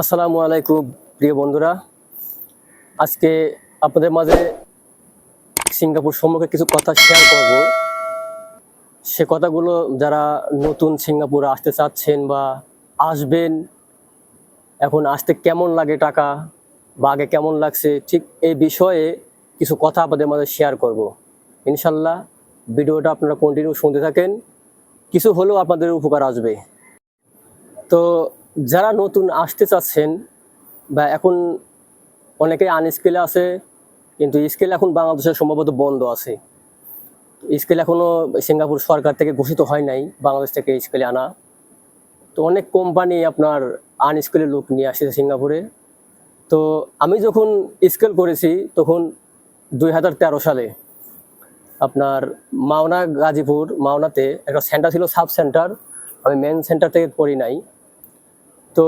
আসসালামু আলাইকুম, প্রিয় বন্ধুরা। আজকে আপনাদের মাঝে সিঙ্গাপুর সম্পর্কে কিছু কথা শেয়ার করব। সে কথাগুলো যারা নতুন সিঙ্গাপুরে আসতে চাচ্ছেন বা আসবেন, এখন আসতে কেমন লাগে টাকা বা আগে কেমন লাগছে, ঠিক এই বিষয়ে কিছু কথা আপনাদের মাঝে শেয়ার করব। ইনশাল্লাহ ভিডিওটা আপনারা কন্টিনিউ শুনতে থাকেন। কিছু হলেও আপনাদের উপকার আসবে। তো যারা নতুন আসতে চাচ্ছেন বা এখন অনেকে আনস্কেলে আছে, কিন্তু স্কেল এখন বাংলাদেশে সম্ভবত বন্ধ আছে। স্কেল এখনও সিঙ্গাপুর সরকার থেকে ঘোষিত হয় নাই, বাংলাদেশ থেকে স্কেলে আনা। তো অনেক কোম্পানি আপনার আনস্কেলের লোক নিয়ে আসছে সিঙ্গাপুরে। তো আমি যখন স্কেল করেছি, তখন দুই হাজার তেরো সালে আপনার মাওনা গাজীপুর, মাওনাতে একটা সেন্টার ছিল, সাব সেন্টার। আমি মেন সেন্টার থেকে পড়ি নাই। তো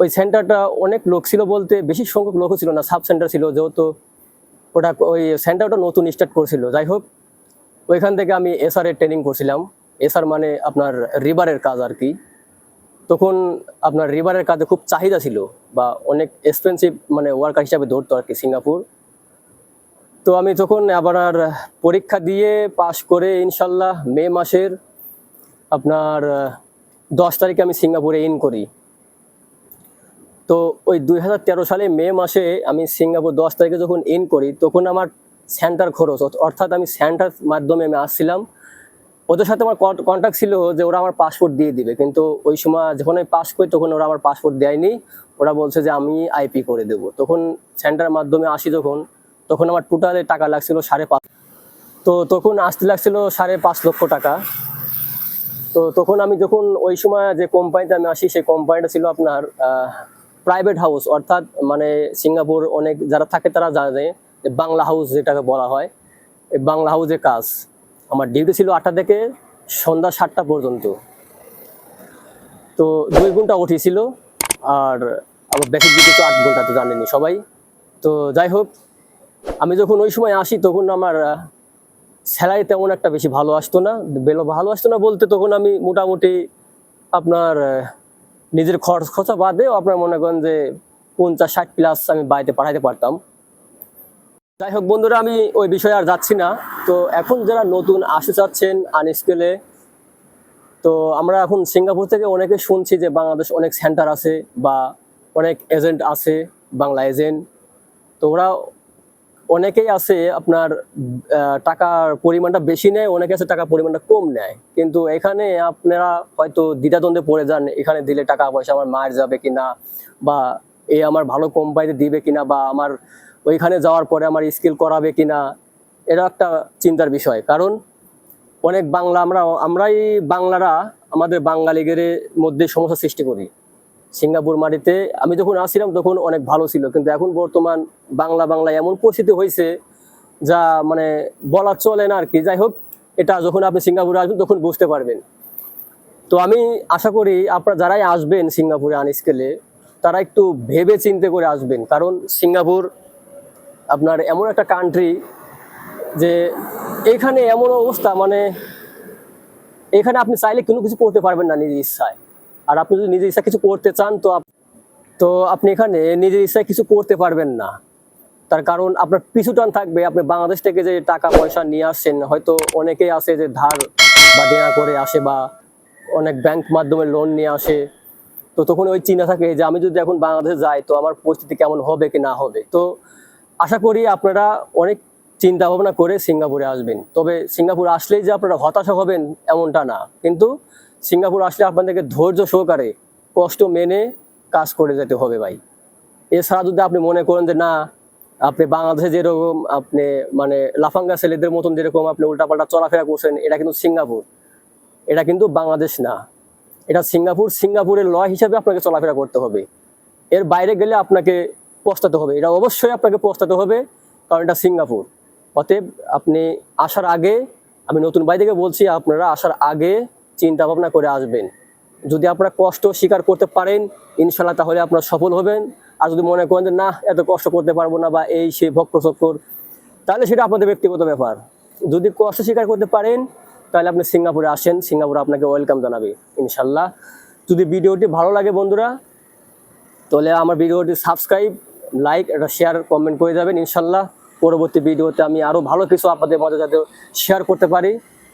ওই সেন্টারটা অনেক লোক ছিল বলতে বেশি সংখ্যক লোকও ছিল না সাব সেন্টার ছিল যেহেতু ওটা ওই সেন্টারটা নতুন স্টার্ট করছিল। যাই হোক, ওইখান থেকে আমি এসআর এর ট্রেনিং করছিলাম। এসআর মানে আপনার রিভারের কাজ আর কি। তখন আপনার রিভারের কাজে খুব চাহিদা ছিল বা অনেক এক্সপেন্সিভ মানে ওয়ার্কার হিসাবে ধরতো আর কি সিঙ্গাপুর। তো আমি তখন আবার পরীক্ষা দিয়ে পাশ করে ইনশাল্লাহ মে মাসের আপনার দশ তারিখে আমি সিঙ্গাপুরে ইন করি। তো ওই দুই হাজার তেরো সালে মে মাসে আমি সিঙ্গাপুর দশ তারিখে যখন ইন করি, তখন আমার সেন্টার খরচ অর্থাৎ আমি সেন্টার মাধ্যমে আমি আসছিলাম। ওদের সাথে আমার কন্ট্যাক্ট ছিল যে ওরা আমার পাসপোর্ট দিয়ে দিবে, কিন্তু ওই সময় যখন আমি পাস করি, তখন ওরা আমার পাসপোর্ট দেয়নি। ওরা বলছে যে আমি আইপি করে দেবো। তখন সেন্টার মাধ্যমে আসি যখন, তখন আমার টোটালে টাকা লাগছিল সাড়ে পাঁচ তো তখন আসতে লাগছিল সাড়ে পাঁচ লক্ষ টাকা। তো তখন আমি যখন ওই সময় যে কোম্পানিতে আমি আসি, সেই কোম্পানিটা ছিল আপনার প্রাইভেট হাউস অর্থাৎ মানে সিঙ্গাপুর অনেক যারা থাকে তারা জানে যে বাংলা হাউস যেটাকে বলা হয়। এই বাংলা হাউসে কাজ। আমার ডিউটি ছিল আটটা থেকে সন্ধ্যা সাতটা পর্যন্ত। তো দুই ঘণ্টা ওটি ছিল, আর আমার বেসিক ডিউটি তো আট ঘণ্টা তো জানেনি সবাই। তো যাই হোক, আমি যখন ওই সময় আসি, তখন আমার স্যালারি তেমন একটা বেশি ভালো আসতো না, বেলো ভালো আসতো না বলতে তখন আমি মোটামুটি আপনার নিজের খরচ খরচা বাদেও আপনার মনে করেন যে পঞ্চাশ, ষাট প্লাস আমি বাড়িতে পাঠাইতে পারতাম। যাই হোক বন্ধুরা, আমি ওই বিষয়ে আর যাচ্ছি না। তো এখন যারা নতুন আসতে চাচ্ছেন আনস্কেলে তো আমরা এখন সিঙ্গাপুর থেকে অনেকে শুনছি যে বাংলাদেশ অনেক সেন্টার আছে বা অনেক এজেন্ট আছে, বাংলা এজেন্ট তো ওরা অনেকেই আছে আপনার টাকার পরিমাণটা বেশি নেয়, অনেকে আছে টাকার পরিমাণটা কম নেয়। কিন্তু এখানে আপনারা হয়তো দ্বিধাদ্বন্দ্বে পড়ে যান, এখানে দিলে টাকা পয়সা আমার মার যাবে কিনা, বা এ আমার ভালো কোম্পানিতে দিবে কিনা, বা আমার ওইখানে যাওয়ার পরে আমার স্কিল করাবে কিনা এটা একটা চিন্তার বিষয়। কারণ অনেক বাংলা, আমরা, আমরাই বাংলারা আমাদের বাঙালিদের মধ্যে সমস্যা সৃষ্টি করি। সিঙ্গাপুর মাটিতে, আমি যখন আসছিলাম তখন অনেক ভালো ছিল, কিন্তু এখন বর্তমান বাংলা বাংলা এমন পরিস্থিতি হয়েছে যা মানে বলা চলে না আর কি যাই হোক, এটা যখন আপনি সিঙ্গাপুরে আসবেন তখন বুঝতে পারবেন। তো আমি আশা করি আপনারা যারাই আসবেন সিঙ্গাপুরে আনস্কেলে, তারা একটু ভেবে চিন্তে করে আসবেন। কারণ সিঙ্গাপুর আপনার এমন একটা কান্ট্রি যে এখানে এমন অবস্থা মানে এখানে আপনি চাইলে কোনো কিছু করতে পারবেন না নিজের ইচ্ছায়। আর আপনি যদি নিজের ইচ্ছা কিছু করতে চান, তো তো আপনি এখানে নিজের ইচ্ছায় কিছু করতে পারবেন না। তার কারণ আপনার পিছু টান থাকবে। আপনি বাংলাদেশ থেকে যে টাকা, পয়সা নিয়ে আসছেন, হয়তো অনেকেই আছে যে ধার বা দেনা করে আসে বা অনেক ব্যাংক মাধ্যমে লোন নিয়ে আসে। তো তখন ওই চিন্তা থাকে যে আমি যদি এখন বাংলাদেশে যাই, তো আমার পরিস্থিতি কেমন হবে কি না হবে? তো আশা করি আপনারা অনেক চিন্তা ভাবনা করে সিঙ্গাপুরে আসবেন। তবে সিঙ্গাপুর আসলেই যে আপনারা হতাশা হবেন এমনটা না। কিন্তু সিঙ্গাপুর আসলে আপনাদেরকে ধৈর্য সহকারে কষ্ট মেনে কাজ করে যেতে হবে ভাই। এছাড়া যদি আপনি মনে করেন যে না, আপনি বাংলাদেশে যেরকম আপনি মানে লাফাঙ্গা ছেলেদের মতন যেরকম আপনি উল্টাপাল্টা চলাফেরা করছেন, এটা কিন্তু সিঙ্গাপুর। এটা কিন্তু বাংলাদেশ না। এটা সিঙ্গাপুর, সিঙ্গাপুরের ল হিসাবে আপনাকে চলাফেরা করতে হবে। এর বাইরে গেলে আপনাকে পস্তাতে হবে। এটা অবশ্যই আপনাকে পস্তাতে হবে, কারণ এটা সিঙ্গাপুর। অতএব আপনি আসার আগে, আমি নতুন বাড়ি থেকে বলছি, আপনারা আসার আগে চিন্তা ভাবনা করে আসবেন। যদি আপনারা কষ্ট স্বীকার করতে পারেন ইনশাল্লাহ তাহলে আপনারা সফল হবেন। আর যদি মনে করেন যে, না, এত কষ্ট করতে পারব না বা এই সেই ভক্ত চক্কর তাহলে সেটা আপনাদের ব্যক্তিগত ব্যাপার। যদি কষ্ট স্বীকার করতে পারেন, তাহলে আপনি সিঙ্গাপুরে আসেন। সিঙ্গাপুরে আপনাকে ওয়েলকাম জানাবে ইনশাল্লাহ যদি ভিডিওটি ভালো লাগে বন্ধুরা, তাহলে আমার ভিডিওটি সাবস্ক্রাইব, লাইক এটা শেয়ার, কমেন্ট করে যাবেন ইনশাল্লাহ পরবর্তী ভিডিওতে আমি আরও ভালো কিছু আপনাদের মাঝে যাতে শেয়ার করতে পারি।